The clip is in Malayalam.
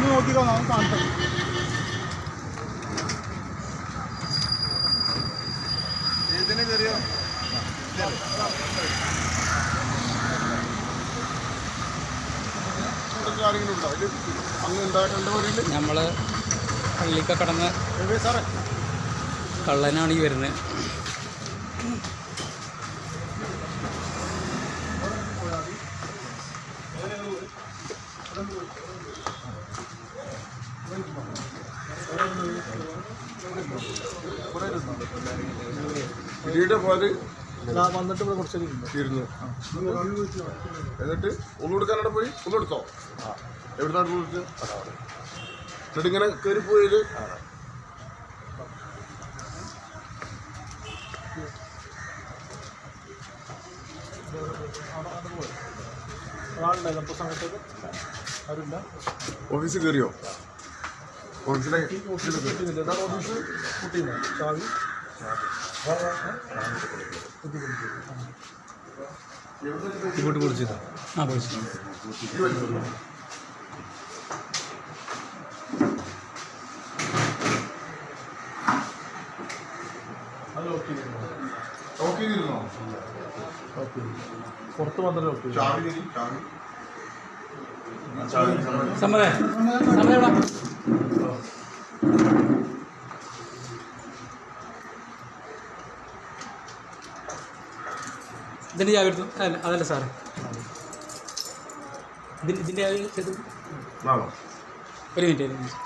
ഒന്ന് നോക്കിക്കോ നമുക്ക് കാണട്ടെ. നമ്മൾ പള്ളിക്ക കടന്ന് കള്ളനാണ് ഈ വരുന്നത് ഇടിയുടെ പോലെ വന്നിട്ട് ഇവിടെ കുറച്ച് ഇരുന്നു. എന്നിട്ട് ഒന്നുകൊടുക്കാനവിടെ പോയി? ഒന്നെടുത്തോ എവിടുന്നാണ് വിളിച്ചത് എന്നിട്ട് ഇങ്ങനെ കയറി പോയത്? ഒരാളുണ്ടായിരുന്നു. അപ്പോൾ സമയത്തേക്ക് ആരുമില്ല. ഓഫീസിൽ കയറിയോ ഓഫീസിലെ ഓഫീസ്. ചാവി. ഇങ്ങോട്ട് കുടിച്ചത് ആ പുറത്ത് വന്നല്ലോ ലോക്ക് ചെയ്തു ഇതിന്റെ ചാവി എടുത്തു. അല്ല അതല്ല സാറേ. ഇതിന്റെ ഇതിന്റെ ചാവി എടുത്തു. ഒരു മിനിറ്റ് ഒരു മിനിറ്റ്.